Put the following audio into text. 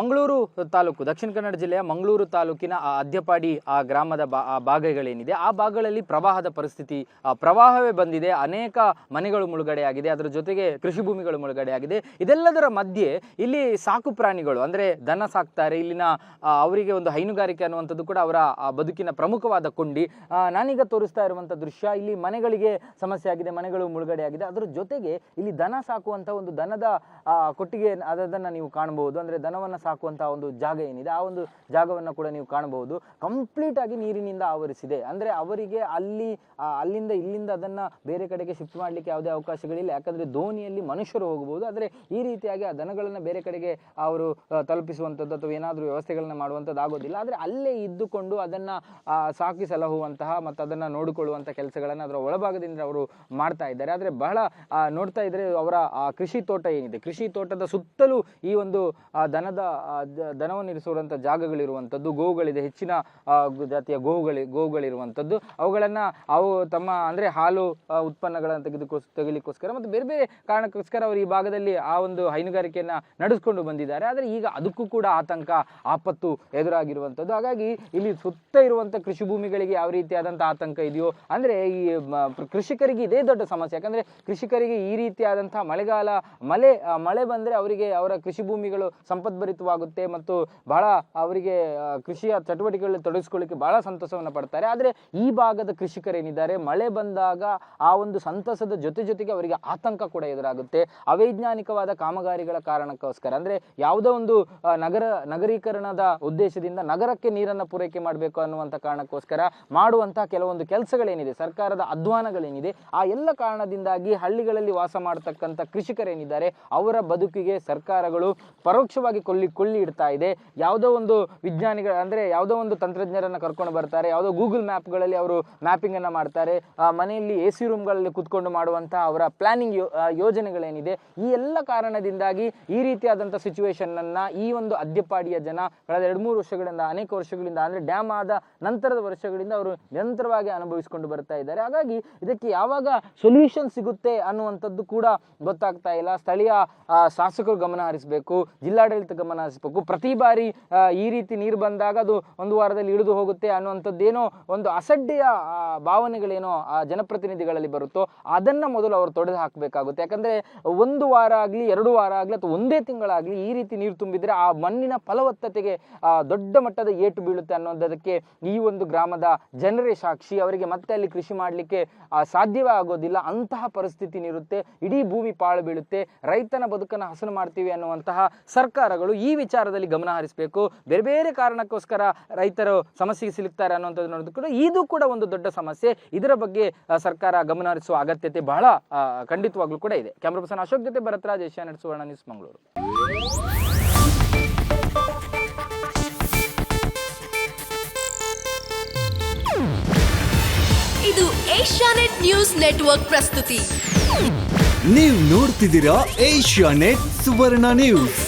ಮಂಗಳೂರು ತಾಲೂಕು, ದಕ್ಷಿಣ ಕನ್ನಡ ಜಿಲ್ಲೆಯ ಮಂಗಳೂರು ತಾಲೂಕಿನ ಆ ಅದ್ಯಪಾಡಿ ಆ ಗ್ರಾಮದ ಬಾ, ಆ ಭಾಗಗಳೇನಿದೆ, ಆ ಭಾಗಗಳಲ್ಲಿ ಪ್ರವಾಹದ ಪರಿಸ್ಥಿತಿ ಪ್ರವಾಹವೇ ಬಂದಿದೆ, ಅನೇಕ ಮನೆಗಳು ಮುಳುಗಡೆಯಾಗಿದೆ, ಅದರ ಜೊತೆಗೆ ಕೃಷಿ ಭೂಮಿಗಳು ಮುಳುಗಡೆಯಾಗಿದೆ. ಇದೆಲ್ಲದರ ಮಧ್ಯೆ ಇಲ್ಲಿ ಸಾಕು ಪ್ರಾಣಿಗಳು, ಅಂದರೆ ದನ ಸಾಕ್ತಾರೆ, ಇಲ್ಲಿನ ಅವರಿಗೆ ಒಂದು ಹೈನುಗಾರಿಕೆ ಅನ್ನುವಂಥದ್ದು ಕೂಡ ಅವರ ಬದುಕಿನ ಪ್ರಮುಖವಾದ ಕೊಂಡಿ ನಾನೀಗ ತೋರಿಸ್ತಾ ಇರುವಂಥ ದೃಶ್ಯ, ಇಲ್ಲಿ ಮನೆಗಳಿಗೆ ಸಮಸ್ಯೆ ಆಗಿದೆ ಮನೆಗಳು ಮುಳುಗಡೆಯಾಗಿದೆ, ಅದರ ಜೊತೆಗೆ ಇಲ್ಲಿ ದನ ಸಾಕುವಂಥ ಒಂದು ದನದ ಕೊಟ್ಟಿಗೆ, ಅದನ್ನು ನೀವು ಕಾಣಬಹುದು. ಅಂದರೆ ದನವನ್ನು ಸಾಕುವಂಥ ಒಂದು ಜಾಗ ಏನಿದೆ, ಆ ಒಂದು ಜಾಗವನ್ನು ಕೂಡ ನೀವು ಕಾಣಬಹುದು. ಕಂಪ್ಲೀಟ್ ಆಗಿ ನೀರಿನಿಂದ ಆವರಿಸಿದೆ. ಅಂದರೆ ಅವರಿಗೆ ಅಲ್ಲಿ ಅಲ್ಲಿಂದ ಇಲ್ಲಿಂದ ಅದನ್ನು ಬೇರೆ ಕಡೆಗೆ ಶಿಫ್ಟ್ ಮಾಡಲಿಕ್ಕೆ ಯಾವುದೇ ಅವಕಾಶಗಳಿಲ್ಲ. ಯಾಕಂದರೆ ದೋಣಿಯಲ್ಲಿ ಮನುಷ್ಯರು ಹೋಗಬಹುದು. ಆದರೆ ಈ ರೀತಿಯಾಗಿ ಆ ದನಗಳನ್ನು ಬೇರೆ ಕಡೆಗೆ ಅವರು ತಲುಪಿಸುವಂಥದ್ದು ಅಥವಾ ಏನಾದರೂ ವ್ಯವಸ್ಥೆಗಳನ್ನ ಮಾಡುವಂಥದ್ದು ಆಗೋದಿಲ್ಲ. ಆದರೆ ಅಲ್ಲೇ ಇದ್ದುಕೊಂಡು ಅದನ್ನು ಸಾಕಿ ಸಲಹುವಂತಹ ಮತ್ತು ಅದನ್ನು ನೋಡಿಕೊಳ್ಳುವಂಥ ಕೆಲಸಗಳನ್ನು ಅದರ ಒಳಭಾಗದಿಂದ ಅವರು ಮಾಡ್ತಾ ಇದ್ದಾರೆ. ಆದರೆ ಬಹಳ ನೋಡ್ತಾ ಇದ್ದರೆ ಅವರ ಕೃಷಿ ತೋಟ ಏನಿದೆ? ಕೃಷಿ ತೋಟದ ಸುತ್ತಲೂ ಈ ಒಂದು ದನದ ದನವನ್ನು ಇರಿಸುವಂಥ ಜಾಗಗಳಿರುವಂಥದ್ದು, ಗೋವುಗಳಿದೆ, ಹೆಚ್ಚಿನ ಜಾತಿಯ ಗೋವುಗಳಿ, ಗೋವುಗಳಿರುವಂಥದ್ದು. ಅವುಗಳನ್ನು ಅವು ತಮ್ಮ, ಅಂದರೆ ಹಾಲು ಉತ್ಪನ್ನಗಳನ್ನು ತೆಗೆದುಕೋ ತೆಗಿಲಿಕ್ಕೋಸ್ಕರ ಮತ್ತು ಬೇರೆ ಬೇರೆ ಕಾರಣಕ್ಕೋಸ್ಕರ ಅವರು ಈ ಭಾಗದಲ್ಲಿ ಆ ಒಂದು ಹೈನುಗಾರಿಕೆಯನ್ನು ನಡೆಸ್ಕೊಂಡು ಬಂದಿದ್ದಾರೆ. ಆದರೆ ಈಗ ಅದಕ್ಕೂ ಕೂಡ ಆತಂಕ, ಆಪತ್ತು ಎದುರಾಗಿರುವಂಥದ್ದು. ಹಾಗಾಗಿ ಇಲ್ಲಿ ಸುತ್ತ ಇರುವಂಥ ಕೃಷಿ ಭೂಮಿಗಳಿಗೆ ಯಾವ ರೀತಿಯಾದಂಥ ಆತಂಕ ಇದೆಯೋ, ಅಂದರೆ ಈ ಕೃಷಿಕರಿಗೆ ಇದೇ ದೊಡ್ಡ ಸಮಸ್ಯೆ. ಯಾಕಂದರೆ ಕೃಷಿಕರಿಗೆ ಈ ರೀತಿಯಾದಂಥ ಮಳೆಗಾಲ, ಮಳೆ ಮಳೆ ಬಂದರೆ ಅವರಿಗೆ ಅವರ ಕೃಷಿ ಭೂಮಿಗಳು ಸಂಪದ್ಭರಿತವಾಗುತ್ತೆ ಮತ್ತು ಬಹಳ ಅವರಿಗೆ ಕೃಷಿಯ ಚಟುವಟಿಕೆಗಳಲ್ಲಿ ತೊಡಗಿಸ್ಕೊಳ್ಳಿಕ್ಕೆ ಬಹಳ ಸಂತಸವನ್ನು ಪಡ್ತಾರೆ. ಆದರೆ ಈ ಭಾಗದ ಕೃಷಿಕರೇನಿದ್ದಾರೆ? ಮಳೆ ಬಂದಾಗ ಆ ಒಂದು ಸಂತಸದ ಜೊತೆ ಜೊತೆಗೆ ಅವರಿಗೆ ಆತಂಕ ಕೂಡ ಎದುರಾಗುತ್ತೆ. ಅವೈಜ್ಞಾನಿಕವಾದ ಕಾಮಗಾರಿಗಳ ಕಾರಣಕ್ಕೋಸ್ಕರ. ಅಂದರೆ ಯಾವುದೋ ಒಂದು ನಗರ, ನಗರೀಕರಣದ ಉದ್ದೇಶದಿಂದ ನಗರಕ್ಕೆ ನೀರನ್ನು ಪೂರೈಕೆ ಮಾಡಬೇಕು ಅನ್ನುವಂಥ ಕಾರಣಕ್ಕೋಸ್ಕರ ಮಾಡುವಂತಹ ಕೆಲವೊಂದು ಕೆಲಸಗಳೇನಿದೆ, ಸರ್ಕಾರದ ಅಧ್ವಾನಗಳೇನಿದೆ, ಆ ಎಲ್ಲ ಕಾರಣದಿಂದಾಗಿ ಹಳ್ಳಿಗಳಲ್ಲಿ ವಾಸ ಮಾಡತಕ್ಕಂಥ ಕೃಷಿಕರೇನಿದ್ದಾರೆ? ಅವರ ಬದುಕಿಗೆ ಸರ್ಕಾರಗಳು ಪರೋಕ್ಷವಾಗಿ ಕೊಲ್ಲಿ ಕೊಳ್ಳಿ ಇಡ್ತಾ ಇದೆ. ಯಾವುದೋ ಒಂದು ವಿಜ್ಞಾನಿಗಳ, ಅಂದರೆ ಯಾವುದೋ ಒಂದು ತಂತ್ರಜ್ಞರನ್ನು ಕರ್ಕೊಂಡು ಬರ್ತಾರೆ. ಯಾವುದೋ ಗೂಗಲ್ ಮ್ಯಾಪ್ಗಳಲ್ಲಿ ಅವರು ಮ್ಯಾಪಿಂಗನ್ನು ಮಾಡ್ತಾರೆ. ಮನೆಯಲ್ಲಿ ಎ ಸಿ ರೂಮ್ಗಳಲ್ಲಿ ಕೂತ್ಕೊಂಡು ಮಾಡುವಂಥ ಅವರ ಪ್ಲಾನಿಂಗ್ ಯೋಜನೆಗಳೇನಿದೆ, ಈ ಎಲ್ಲ ಕಾರಣದಿಂದಾಗಿ ಈ ರೀತಿಯಾದಂಥ ಸಿಚುವೇಶನನ್ನು ಈ ಒಂದು ಅದ್ಯಪಾಡಿಯ ಜನ ಕಳೆದ ಎರಡು ಮೂರು ವರ್ಷಗಳಿಂದ, ಅನೇಕ ವರ್ಷಗಳಿಂದ, ಅಂದರೆ ಡ್ಯಾಮ್ ಆದ ನಂತರದ ವರ್ಷಗಳಿಂದ ಅವರು ನಿರಂತರವಾಗಿ ಅನುಭವಿಸಿಕೊಂಡು ಬರ್ತಾ ಇದ್ದಾರೆ. ಹಾಗಾಗಿ ಇದಕ್ಕೆ ಯಾವಾಗ ಸೊಲ್ಯೂಷನ್ ಸಿಗುತ್ತೆ ಅನ್ನುವಂಥದ್ದು ಕೂಡ ಗೊತ್ತಾಗ್ತಾ ಇಲ್ಲ. ಸ್ಥಳೀಯ ಶಾಸಕರು ಗಮನ ಹರಿಸಬೇಕು, ಜಿಲ್ಲಾಡಳಿತ ಗಮನ ಹರಿಸಬೇಕು ಪ್ರತಿ ಬಾರಿ ಈ ರೀತಿ ನೀರು ಬಂದಾಗ ಅದು ಒಂದು ವಾರದಲ್ಲಿ ಇಳಿದು ಹೋಗುತ್ತೆ ಅನ್ನುವಂಥದ್ದೇನೋ ಒಂದು ಅಸಡ್ಡೆಯ ಭಾವನೆಗಳೇನೋ ಆ ಜನಪ್ರತಿನಿಧಿಗಳಲ್ಲಿ ಬರುತ್ತೋ ಅದನ್ನು ಮೊದಲು ಅವರು ತೊಡೆದು ಹಾಕಬೇಕಾಗುತ್ತೆ. ಯಾಕಂದರೆ ಒಂದು ವಾರ ಆಗಲಿ, ಎರಡು ವಾರ ಆಗಲಿ ಅಥವಾ ಒಂದೇ ತಿಂಗಳಾಗಲಿ ಈ ರೀತಿ ನೀರು ತುಂಬಿದರೆ ಆ ಮಣ್ಣಿನ ಫಲವತ್ತತೆಗೆ ದೊಡ್ಡ ಮಟ್ಟದ ಏಟು ಬೀಳುತ್ತೆ ಅನ್ನೋದಕ್ಕೆ ಈ ಒಂದು ಗ್ರಾಮದ ಜನರೇ ಸಾಕ್ಷಿ. ಅವರಿಗೆ ಮತ್ತೆ ಅಲ್ಲಿ ಕೃಷಿ ಮಾಡಲಿಕ್ಕೆ ಸಾಧ್ಯವೇ ಆಗೋದಿಲ್ಲ. ಅಂತಹ ಪರಿಸ್ಥಿತಿ ನೀರುತ್ತೆ. ಇಡೀ ಭೂಮಿ ಪಾಳು ಬೀಳುತ್ತೆ. ರೈತನ ಬದುಕನ್ನು ಹಸನು ಮಾಡ್ತೀವಿ ಅನ್ನುವಂತಹ ಸರ್ಕಾರಗಳು ಈ ವಿಚಾರದಲ್ಲಿ ಗಮನ ಹರಿಸಬೇಕು. ಬೇರೆ ಬೇರೆ ಕಾರಣಕ್ಕೋಸ್ಕರ ರೈತರು ಸಮಸ್ಯೆಗೆ ಸಿಲುಕ್ತಾರೆ ಅನ್ನುವಂಥದ್ದು ನೋಡೋದು ಕೂಡ ಇದು ಕೂಡ ಒಂದು ದೊಡ್ಡ ಸಮಸ್ಯೆ. ಇದರ ಬಗ್ಗೆ ಸರ್ಕಾರ ಗಮನ ಹರಿಸುವ ಅಗತ್ಯತೆ ಬಹಳ ಖಂಡಿತವಾಗ್ಲೂ ಕೂಡ ಇದೆ. ಕ್ಯಾಮ್ರಾ ಪರ್ಸನ್ ಅಶೋಕ್ ಜೊತೆ ಭರತ್ರಾಜ್ ಏಷ್ಯಾ ಸುವರ್ಣ ನ್ಯೂಸ್ ಮಂಗಳೂರು. ಇದು ಏಷ್ಯಾನೆಟ್ ನ್ಯೂಸ್ ನೆಟ್ವರ್ಕ್ ಪ್ರಸ್ತುತಿ. ನೀವು ನೋಡ್ತಿದ್ದೀರಾ ಏಷ್ಯಾ ನೆಟ್ ಸುವರ್ಣ ನ್ಯೂಸ್.